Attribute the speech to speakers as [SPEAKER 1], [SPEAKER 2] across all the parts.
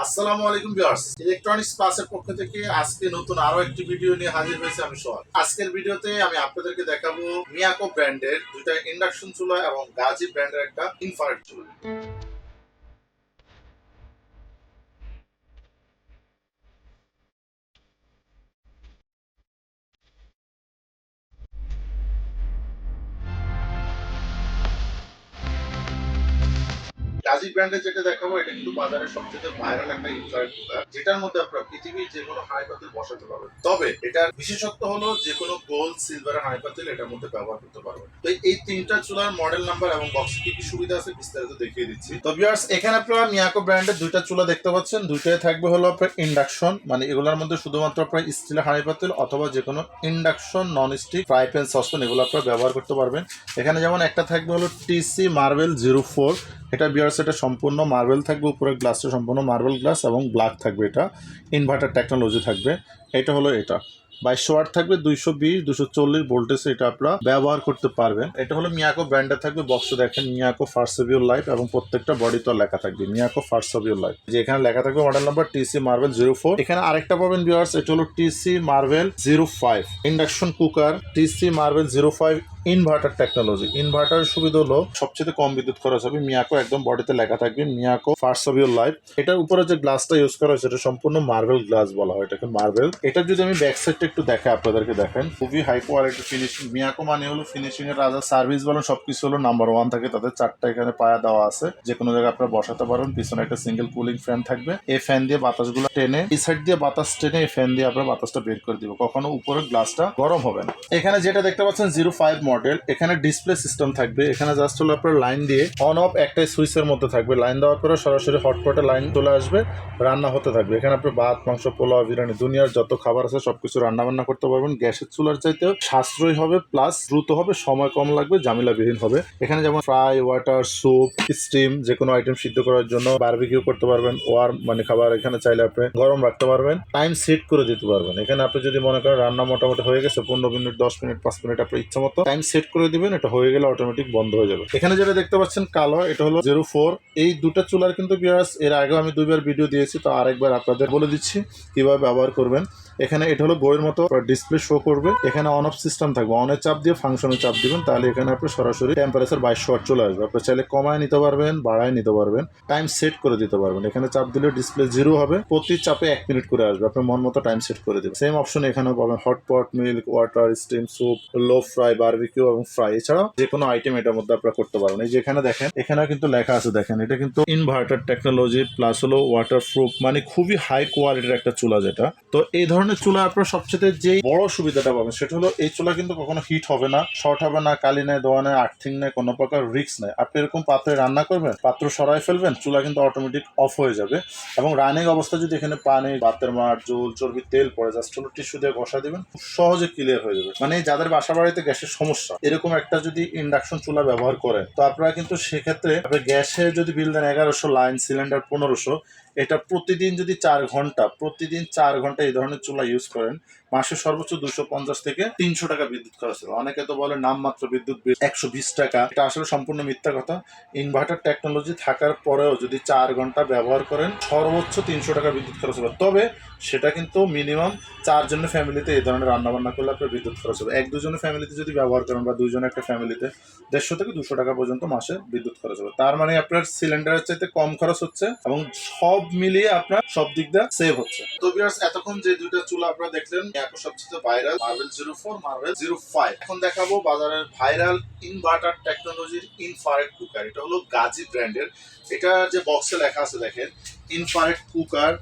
[SPEAKER 1] আসসালামু আলাইকুম viewers. Electronics পাসের পক্ষ থেকে আজকে নতুন আরও একটি ভিডিও নিয়ে হাজির হয়েছে আমি সোহাগ। আজকের ভিডিওতে আমি আপনাদেরকে দেখাবো মিয়াকো ব্র্যান্ডের দুইটা ইন্ডাকশন চুলা এবং গাজি ব্র্যান্ডের একটা ইনফারেট চুলা। গাজী ব্র্যান্ডের যেটা দেখাবো, এটা কিন্তু বাজারের সবচেয়ে ভাইরাল একটা ইনফ্রারেড কুকার যেটার মধ্যে আপনারা পৃথিবীর যে কোনো হাই পাতিল বসাতে পারবেন। তবে এটার বিশেষত্ব হলো যে কোনো গোল্ড সিলভার হাই পাতিল এটার মধ্যে ব্যবহার করতে পারবেন। তো এই তিনটা চুলার মডেল নাম্বার এবং বক্সে কি কি সুবিধা আছে বিস্তারিত দেখিয়ে দিচ্ছি। তো ভিউয়ার্স এখানে আপনারা মিয়াকো ব্র্যান্ডের দুইটা চুলা দেখতে পাচ্ছেন। দুইটাই থাকবে হলো আপনার ইন্ডাকশন মানে এগুলোর মধ্যে শুধুমাত্র আপনার স্টিলের হাঁড়ি পাতিল অথবা যে কোনো induction non stick fry pan saucepan এগুলো আপনারা ব্যবহার করতে পারবেন। এখানে যেমন একটা থাকবে হলো টিসি মার্বেল জিরো ফোর এটা বিয়ার্স এটা সম্পূর্ণ মার্বেল থাকবে, উপরে গ্লাসটা সম্পূর্ণ মার্বেল গ্লাস এবং ব্ল্যাক থাকবে এটা। ইনভার্টার টেকনোলজি থাকবে। এটা হলো এটা। বাইশশো ওয়াট থাকবে, দুইশো বিশ দুশো চল্লিশ ভোল্টেজ এটা আপনারা ব্যবহার করতে পারবেন। এটা হলো মিয়াকো ব্র্যান্ডের থাকবে বক্স দেখেন মিয়াকো ফার্সেভিউর লাইফ এবং প্রত্যেকটা বডি তো লেখা থাকবে মিয়াকো ফার্সেভিউর লাইফ যে এখানে লেখা থাকবে model number TC marble zero four এখানে আরেকটা পাবেন ভিউয়ার্স এটা হলো TC marble zero five induction cooker TC marble zero five inverter technology ইনভার্টারের সুবিধা হলো সবচেয়ে কম বিদ্যুৎ খরচ হবে, মিয়াকো একদম বডিতে লেখা থাকবে, Miyako first of your life এটার উপরে যে গ্লাসটা ইউজ করা হয়েছে এটা সম্পূর্ণ মার্বেল গ্লাস বলা হয়, এটাকে মার্বেল এটা যদি আমি ব্যাক সাইডটা একটু দেখাই, আপনাদেরকে দেখেন খুবই হাই কোয়ালিটি ফিনিশিং মিয়াকো মানে হলো ফিনিশিং এর রাজা সার্ভিস বলেন, সবকিছু হলো নাম্বার ওয়ান থাকে তাদের চারটা এখানে পায়া দেওয়া আছে। যে কোনো জায়গায় আপনারা বসাতে পারেন, পিছনে একটা সিঙ্গেল কুলিং ফ্যান থাকবে। এই ফ্যান দিয়ে বাতাসগুলো টেনে, এই সাইড দিয়ে বাতাস টেনে এই ফ্যান দিয়ে আপনার বাতাসটা বের করে দিব। কখনো উপরের গ্লাসটা গরম হবে না। এখানে যেটা দেখতে পাচ্ছেন জিরো ফাইভ মডেল এখানে ডিসপ্লে সিস্টেম থাকবে। এখানে জাস্ট হলো আপনার লাইন দিয়ে অন অফ একটাই সুইচের মধ্যে থাকবে। লাইন দেওয়ার পরে সরাসরি হটপটে লাইন চলে আসবে, রান্না হতে থাকবে। এখানে আপনি ভাত, মাংস, পোলাও, বিরিয়ানি, দুনিয়ার যত খাবার আছে সবকিছু রান্না বান্না করতে পারবেন। গ্যাসের চুলার চাইতেও সাশ্রয় হবে প্লাস দ্রুত হবে, সময় কম লাগবে, জামিলাবিহীন হবে। এখানে যেমন ফ্রাই ওয়াটার স্যুপ স্টিম যে কোনো আইটেম সিদ্ধ করার জন্য বারবিকিউ করতে পারবেন ওয়ার মানে খাবার এখানে চাইলে আপনি গরম রাখতে পারবেন টাইম সেট করে দিতে পারবেন। এখানে আপনি যদি মনে করেন রান্না মোটামুটি হয়ে গেছে, পনেরো মিনিট, দশ মিনিট, পাঁচ মিনিট আপনার ইচ্ছা মতো টাইম সেট করে দিবেন, এটা হয়ে গেলে অটোমেটিক বন্ধ হয়ে যাবে। এখানে যেটা দেখতে পাচ্ছেন কালো, এটা হলো জিরো ফোর এই দুটা চুলার কিন্তু বিয়ার্স এর আগেও আমি দুইবার ভিডিও দিয়েছি, তো আরেকবার আপনাদের বলে দিচ্ছি কীভাবে ব্যবহার করবেন। এখানে এটা হলো বইয়ের মতো ডিসপ্লে শো করবে। এখানে অন অফ সিস্টেম থাকবে। অনের চাপ দিয়ে ফাংশনে চাপ দিবেন। তাহলে এখানে আপনি সরাসরি টেম্পারেচার বাইশশো ওয়াট চলে আসবে। আপনি চাইলে কমায় নিতে পারবেন, বাড়ায় নিতে পারবেন টাইম সেট করে দিতে পারবেন। এখানে চাপ দিলে ডিসপ্লে জিরো হবে। প্রতি চাপে এক মিনিট করে আসবে। আপনি মন মতো টাইম সেট করে দেবেন। সেম অপশন এখানেও পাবেন hotpot milk water steam soup low fry barbecue এবং ফ্রাই এছাড়াও যে কোনো আইটেম এটার মধ্যে আপনারা করতে পারবেন। এই যে এখানে দেখেন, এখানেও কিন্তু লেখা আছে, দেখেন। এটা কিন্তু ইনভার্টার টেকনোলজি প্লাস হলো ওয়াটার প্রুফ মানে খুবই হাই কোয়ালিটির একটা চুলা যেটা। তো এই ধরনের চুলা আপনার সবচেয়ে যে বড় সুবিধাটা পাবেন, সেটা হলো এই চুলা কিন্তু কখনো হিট হবে না শর্ট হবে না, কালি নেই, দোয়া নেই, আর্থিং নেই, কোনো প্রকার রিস্ক নেই। আপনি এরকম পাত্রে রান্না করবেন, পাত্র সরাই ফেলবেন, চুলা কিন্তু অটোমেটিক অফ হয়ে যাবে এবং রানিং অবস্থা যদি এখানে পানি, ভাতের মাঠ জল, চর্বি, তেল পড়ে জাস্ট হলো টিস্যু দিয়ে ঘষা দিবেন, খুব সহজে ক্লিয়ার হয়ে যাবে। মানে যাদের বাসা বাড়িতে গ্যাসের সমস্যা, এরকম একটা যদি ইন্ডাকশন চুলা ব্যবহার করেন, তো আপনারা কিন্তু সেক্ষেত্রে গ্যাসে যদি বিল দেন এগারোশো লাইন সিলিন্ডার পনেরোশো এটা প্রতিদিন যদি চার ঘণ্টা, প্রতিদিন চার ঘণ্টা এই ধরনের চুলা ইউজ করেন, মাসে সর্বোচ্চ দুশো পঞ্চাশ থেকে তিনশো টাকা বিদ্যুৎ খরচ হবে। অনেকে তো বলে নামমাত্র বিদ্যুৎ বিল একশো বিশ টাকা। এটা আসলে সম্পূর্ণ মিথ্যা কথা। ইনভার্টার টেকনোলজি থাকার পরেও যদি চার ঘণ্টা ব্যবহার করেন, সর্বোচ্চ তিনশো টাকা বিদ্যুৎ খরচ হবে। তবে সেটা কিন্তু মিনিমাম চারজনের ফ্যামিলিতে এই ধরনের রান্না বান্না করলে আপনার বিদ্যুৎ খরচ হবে। এক দুজনের ফ্যামিলিতে যদি ব্যবহার করেন বা দুইজন একটা ফ্যামিলিতে দেড়শো থেকে দুশো টাকা পর্যন্ত মাসে বিদ্যুৎ খরচ হবে। তার মানে আপনার সিলিন্ডারের চাইতে কম খরচ হচ্ছে এবং সব মিলিয়ে আপনার সব দিক দিয়ে সেভ হচ্ছে। তো বিয়ার্স এতক্ষণ যে দুইটা চুলা আপনারা দেখলেন এখন সবচেয়ে viral marble zero four marble zero five এখন দেখাবো বাজারের ভাইরাল ইনভার্টার টেকনোলজির ইনফারেট কুকার এটা হলো গাজি ব্র্যান্ডের এটা যে বক্সে লেখা আছে, দেখেন infrared cooker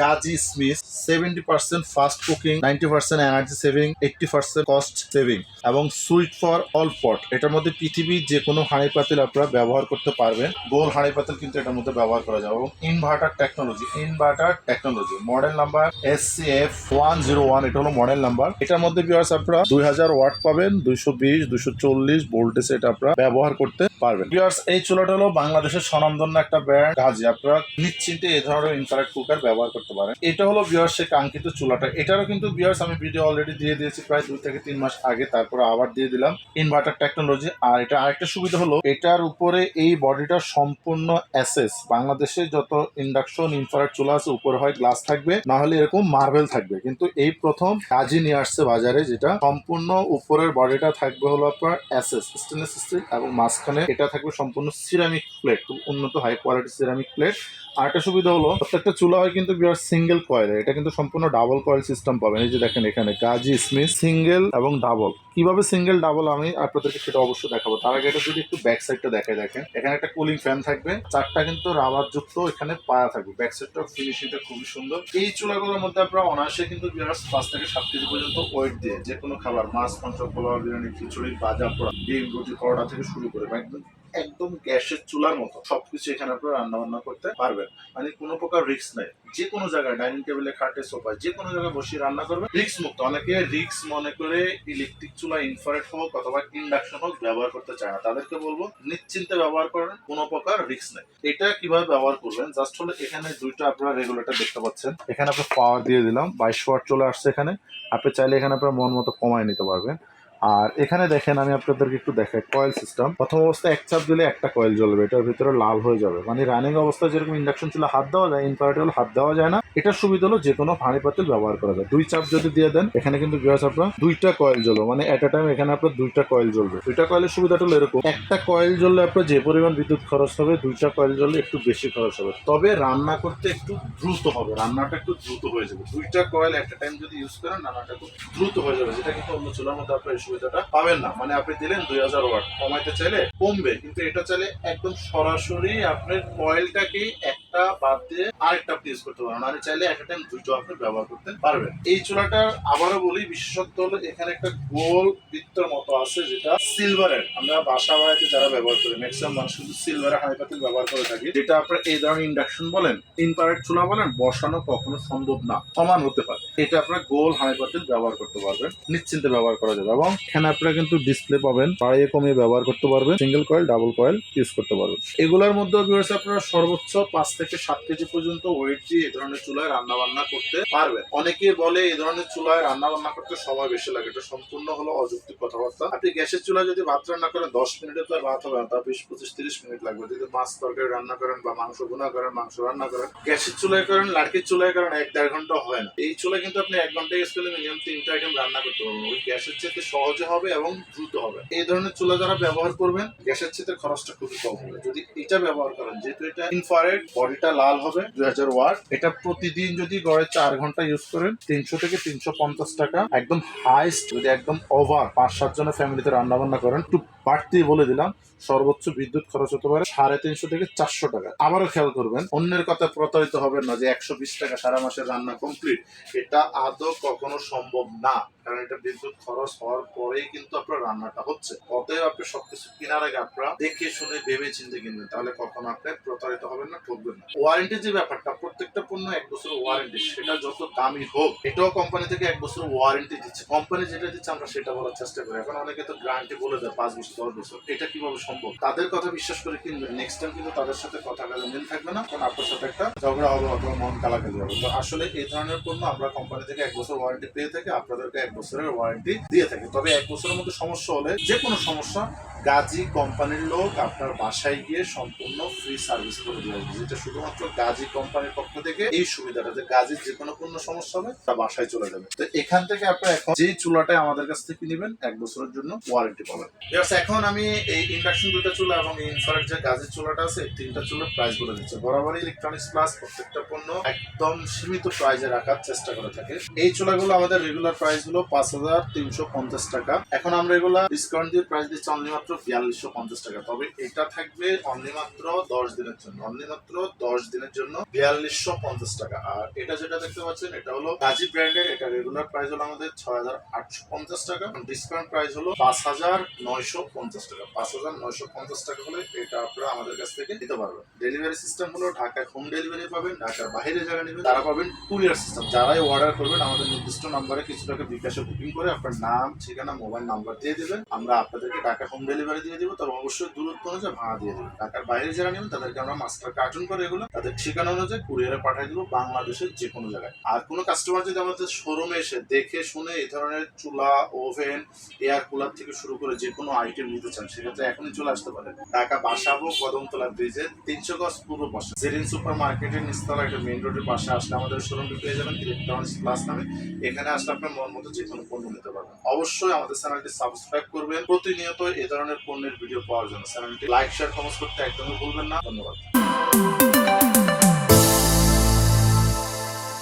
[SPEAKER 1] Gazi Smith seventy percent fast cooking ninety percent energy saving eighty percent cost saving এবং সুইট ফর অল পট এটার মধ্যে পৃথিবীর যে কোনো হাঁড়ি পাতিল আপনারা ব্যবহার করতে পারবেন। গোল হাঁড়ি পাতিল কিন্তু এটার মধ্যে ব্যবহার করা যাবে এবং inverter technology inverter technology model number S C F one zero one এটা হলো মডেল নাম্বার এটার মধ্যে বিয়ার্স আপনারা দুই হাজার ওয়াট পাবেন, দুইশো বিশ, দুইশো চল্লিশ ভোল্টেজ এটা আপনারা ব্যবহার করতে পারবেন। ভিউয়ার্স এই চুলাটা হলো বাংলাদেশের স্বনামধন্য একটা ব্র্যান্ড কাজে আপনারা নিশ্চিন্তে এই ধরনের ইনফ্রারেড কুকার ব্যবহার করতে পারেন। এটা হলো ভিউয়ার্স সে কাঙ্ক্ষিত চুলাটা। এটারও কিন্তু ভিউয়ার্স আমি ভিডিও অলরেডি দিয়ে দিয়েছি প্রায় দুই থেকে তিন মাস আগে, তারপর আবার দিয়ে দিলাম। ইনভার্টার টেকনোলজি আর এটা আরেকটা সুবিধা হলো, এটার উপরে এই বডিটা সম্পূর্ণ অ্যাসেস বাংলাদেশে যত ইন্ডাকশন ইনফ্রারেড চুলা আছে, উপরে হয় গ্লাস থাকবে না হলে এরকম মার্বেল থাকবে। কিন্তু এই প্রথম কাজই নিয়ে আসছে বাজারে, যেটা সম্পূর্ণ উপরের বডিটা থাকবে হলো আপনার অ্যাসেস স্টেনলেস স্টিল এবং মাঝখানে এটা থাকবে সম্পূর্ণ সিরামিক প্লেট খুব উন্নত হাই কোয়ালিটি সিরামিক প্লেট আর একটা সুবিধা হলো, প্রত্যেকটা চুলা হয় কিন্তু বিয়ার সিঙ্গেল কয়েল এটা কিন্তু সম্পূর্ণ ডাবল কয়েল সিস্টেম পাবেন। এই যে দেখেন এখানে, গাজি, স্মিথ সিঙ্গেল এবং ডাবল কীভাবে সিঙ্গেল ডাবল আমি আপনাদেরকে সেটা অবশ্যই দেখাবো। তার আগে এটা যদি একটু ব্যাক সাইডটা দেখায় দেখেন, এখানে একটা কুলিং ফ্যান থাকবে। চারটা কিন্তু রাবার যুক্ত এখানে পায়া থাকবে। ব্যাক সাইডটা ফিনিশিংটা খুবই সুন্দর। এই চুলাগুলোর মধ্যে আপনারা অনায়াসে কিন্তু বিয়ার পাঁচ থেকে সাত কেজি পর্যন্ত ওয়েট দিয়ে যে কোনো খাবার, মাছ, মাংস, পোলাও, বিরিয়ানি, খিচুড়ি ভাজা পোড়া, ডিম, রুটি, পরোটা থেকে শুরু করে একদম একদম গ্যাসের চুলার মতো সবকিছু এখানে আপনারা রান্না বান্না করতে পারবেন। মানে কোনো প্রকার রিস্ক নেই। যে কোনো জায়গায় ডাইনিং টেবিলে খাটে, সোফায় যে কোনো জায়গায় বসে রান্না করবে রিস্ক মুক্ত। অনেকে রিক্স মনে করে ইলেকট্রিক চুলা ইনফ্রারেড হোক অথবা ইন্ডাকশন হোক ব্যবহার করতে চায় না। তাদেরকে বলব, নিশ্চিন্তে ব্যবহার করেন, কোনো প্রকার রিক্স নেই। এটা কীভাবে ব্যবহার করবেন? জাস্ট হলো এখানে দুইটা আপনারা রেগুলেটর দেখতে পাচ্ছেন। এখানে আপনার পাওয়ার দিয়ে দিলাম, বাইশ ওয়াট চলে আসছে এখানে। আপনি চাইলে এখানে আপনার মন মতো কমায় নিতে পারবেন। আর এখানে দেখেন, আমি আপনাদেরকে একটু দেখাই কয়েল সিস্টেম প্রথম অবস্থায় এক চাপ দিলে একটা কয়েল জ্বলবে, এটার ভিতরে লাল হয়ে যাবে। মানে রানিং অবস্থায় যেরকম ইন্ডাকশন চুলা হাত দেওয়া যায় ইনভার্টার হাত দেওয়া যায় না। এটার সুবিধা হলো যে কোনো পানি পাতিল ব্যবহার করা যায়। দুই চাপ যদি দিয়ে দেন, এখানে কিন্তু বিয়াস আপনার দুইটা কয়েল জ্বলবে। মানে এট টাইম এখানে আপনার দুইটা কয়েল জ্বলবে। দুইটা কয়েলের সুবিধাটা হলো এরকম, একটা কয়েল জ্বললে আপনার যে পরিমাণ বিদ্যুৎ খরচ হবে, দুইটা কয়েল জ্বললে একটু বেশি খরচ হবে। তবে রান্না করতে একটু দ্রুত হবে, রান্নাটা একটু দ্রুত হয়ে যাবে। দুইটা কয়েল একটা টাইম যদি ইউজ করেন, রান্নাটা খুব দ্রুত হয়ে যাবে, যেটা কিন্তু অন্য চুলার মধ্যে আপনার সুবিধাটা পাবেন না। মানে আপনি দিলেন দুই হাজার ওয়াট, কমাইতে চাইলে কমবে, কিন্তু এটা চাইলে একদম সরাসরি আপনার কয়েলটাকে একটা বাদ দিয়ে আরেকটা আপনি ইউজ করতে পারেন মানে চাইলে একটা টাইম দুটো আপনি ব্যবহার করতে পারবেন। এই চুলাটার আবারও বলি, বিশেষত্ব হলো এখানে একটা গোল বৃত্তর মতো আছে, যেটা সিলভারের আমরা বাসা বাড়িতে যারা ব্যবহার করি ম্যাক্সিমাম মানুষ কিন্তু সিলভারের হাঁড়ি পাতিল ব্যবহার করে থাকি। যেটা আপনার এই ধরনের ইন্ডাকশন বলেন ইনপারেট চুলা বলেন, বসানো কখনো সম্ভব না, সমান হতে পারে। এটা আপনার গোল হাঁড়ি পাতিল ব্যবহার করতে পারবেন, নিশ্চিন্তে ব্যবহার করা যাবে এবং এখানে আপনারা কিন্তু ডিসপ্লে পাবেন। বাড়িয়ে কমিয়ে ব্যবহার করতে পারবেন। Single coil double coil use করতে পারবেন। এগুলোর মধ্যে আপনারা সর্বোচ্চ পাঁচ থেকে সাত কেজি পর্যন্ত ওয়েট দিয়ে এই ধরনের চুলায় রান্না বান্না করতে পারবেন। অনেকে বলে এই ধরনের চুলায় রান্না বান্না করতে সময় বেশি লাগে। এটা সম্পূর্ণ হলো অযৌক্তিক কথাবার্তা। আপনি গ্যাসের চুলায় যদি ভাত রান্না করেন, দশ মিনিটে তো আর ভাত হবে না। তা বিশ, পঁচিশ, তিরিশ মিনিট লাগবে। যদি মাছ তরকারি রান্না করেন বা মাংস গুনা করেন, মাংস রান্না করেন, গ্যাসের চুলায় করেন, লাড়কির চুলায় করেন, এক দেড় ঘণ্টা হয় না। এই চুলায় কিন্তু আপনি এক ঘণ্টা ইউজ করলে মিনিমাম তিনটা আইটেম রান্না করতে পারবেন। ওই গ্যাসের চেয়ে সহজে হবে এবং দ্রুত হবে। এই ধরনের চুলা যারা ব্যবহার করবেন, গ্যাসের ক্ষেত্রে খরচটা খুবই কম হবে। যদি এটা ব্যবহার করেন, যেহেতু এটা ইনফারেড বডিটা লাল হবে, দুই হাজার ওয়াট, এটা প্রতিদিন যদি গড়ে চার ঘণ্টা ইউজ করেন, তিনশো থেকে তিনশো পঞ্চাশ টাকা, একদম হাইস্ট যদি একদম ওভার পাঁচ সাত জনের ফ্যামিলিতে রান্না বান্না করেন, একটু বাড়তি বলে দিলাম, সর্বোচ্চ বিদ্যুৎ খরচ হতে পারে সাড়ে তিনশো থেকে চারশো টাকা। আবারও খেয়াল করবেন, অন্যের কথা প্রতারিত হবেন না যে একশো বিশ টাকা সারা মাসের রান্না কমপ্লিট এটা আদৌ কখনো সম্ভব না, কারণ এটা বিদ্যুৎ খরচ হওয়ার পরেই কিন্তু আপনার রান্নাটা হচ্ছে। অতএব আপনি সবকিছু কেনার আগে আপনারা দেখে শুনে ভেবে চিন্তে কিনবেন, তাহলে কখনো আপনি প্রতারিত হবেন না, ঠকবেন না। ওয়ারেন্টি যে ব্যাপারটা, প্রত্যেকটা পণ্য এক বছর ওয়ারেন্টি সেটা যত দামি হোক, এটাও কোম্পানি থেকে এক বছর ওয়ারেন্টি দিচ্ছে। কোম্পানি যেটা দিচ্ছে, আমরা সেটা বলার চেষ্টা করি। এখন অনেকে তো গ্যারান্টি বলে দেয়, পাঁচ বছর দশ বছর এটা কীভাবে সম্ভব? তাদের কথা বিশ্বাস করে কিনবেন নেক্সট টাইম কিন্তু তাদের সাথে কথা কাজে মিল থাকবে না, কারণ আপনার সাথে একটা ঝগড়া হবে অথবা মন কালাকালি হবে। তো আসলে এই ধরনের পণ্য আমরা কোম্পানি থেকে এক বছর ওয়ারেন্টি পেয়ে থাকি, আপনাদেরকে এক বছরের ওয়ারেন্টি দিয়ে থাকি। তবে এক বছরের মধ্যে সমস্যা হলে যে কোনো সমস্যা গাজী কোম্পানির লোক আপনার বাসায় গিয়ে সম্পূর্ণ ফ্রি সার্ভিস করে দিয়ে আসবে। যেটা শুধুমাত্র গাজী কোম্পানির পক্ষ থেকে এই সুবিধাটা যে গাজীর যে কোনো পণ্য সমস্যা হবে, তা বাসায় চলে যাবে। তো এখান থেকে আপনারা এখন যে চুলাটাই আমাদের কাছ থেকে নেবেন, এক বছরের জন্য ওয়ারেন্টি পাবেন। এখন আমি এই ইন্ডাকশন দুটো চুলা এবং ইনফ্রারেড যে গাজের চুলাটা আছে তিনটা চুলার প্রাইস বলে দিচ্ছে। বরাবরই ইলেকট্রনিক্স প্লাস প্রত্যেকটা পণ্য একদম সীমিত প্রাইসে রাখার চেষ্টা করে থাকে। এই চুলাগুলো আমাদের রেগুলার প্রাইস হলো পাঁচ হাজার তিনশো পঞ্চাশ টাকা। এখন আমরা এগুলা ডিসকাউন্ট দিয়ে প্রাইস দিচ্ছি অনলি মাত্র বিয়াল্লিশশো পঞ্চাশ টাকা। তবে এটা থাকবে অনলি মাত্র দশ দিনের জন্য। অনলি মাত্র দশ দিনের জন্য বিয়াল্লিশশো পঞ্চাশ টাকা। আর এটা যেটা দেখতে পাচ্ছেন, এটা হলো গাজী ব্র্যান্ডের, এটা রেগুলার প্রাইস হলো আমাদের ছয় হাজার আটশো পঞ্চাশ টাকা। ডিসকাউন্ট প্রাইস হলো পাঁচ হাজার নয়শো পঞ্চাশ টাকা। পাঁচ হাজার নয়শো পঞ্চাশ টাকা হলে এটা আপনারা আমাদের কাছ থেকে নিতে পারবেন। ডেলিভারি সিস্টেম হলো ঢাকায় হোম ডেলিভারি পাবেন, ঢাকার বাইরে যারা নেবেন, তারা পাবেন কুরিয়ার সিস্টেম যারাই অর্ডার করবেন, আমাদের নির্দিষ্ট নাম্বারে কিছু টাকা বিকাশে বুকিং করে আপনার নাম, ঠিকানা মোবাইল নাম্বার দিয়ে দেবেন। আমরা আপনাদেরকে টাকা হোম ডেলিভারি দিয়ে দিব তবে অবশ্যই দূরত্ব অনুযায়ী ভাড়া দিয়ে দেবেন। ঢাকার বাইরে যারা নেবেন, তাদেরকে আমরা মাস্টার কার্টুন করে এগুলো, তাদের ঠিকানা অনুযায়ী কুরিয়ারে পাঠিয়ে দিব বাংলাদেশের যে কোনো জায়গায়। আর কোনো কাস্টমার যদি আমাদের শোরুমে এসে দেখে, শুনে এই ধরনের চুলা ওভেন এয়ার কুলার থেকে শুরু করে যে কোনো আইটেম নিতে চান, সেক্ষেত্রে এখনই চলে আসতে পারেন। ঢাকা বাসাবো কদমতলা ব্রিজের তিনশো গজ পূর্ব পাশে। জেরিন সুপার মার্কেটের নিচতলা একটা মেইন রোডের পাশে আসলে আমাদের শোরুমটি পেয়ে যাবেন ইলেকট্রনিক্স প্লাস নামে। এখানে আসলে আপনার মন মতো যে কোনো পণ্য নিতে পারবেন। অবশ্যই আমাদের চ্যানেলটি সাবস্ক্রাইব করবেন। প্রতিনিয়ত এই ধরনের পণ্যের ভিডিও পাওয়ার জন্য। চ্যানেলটি লাইক শেয়ার কমেন্ট করতে একদমই ভুলবেন না। ধন্যবাদ।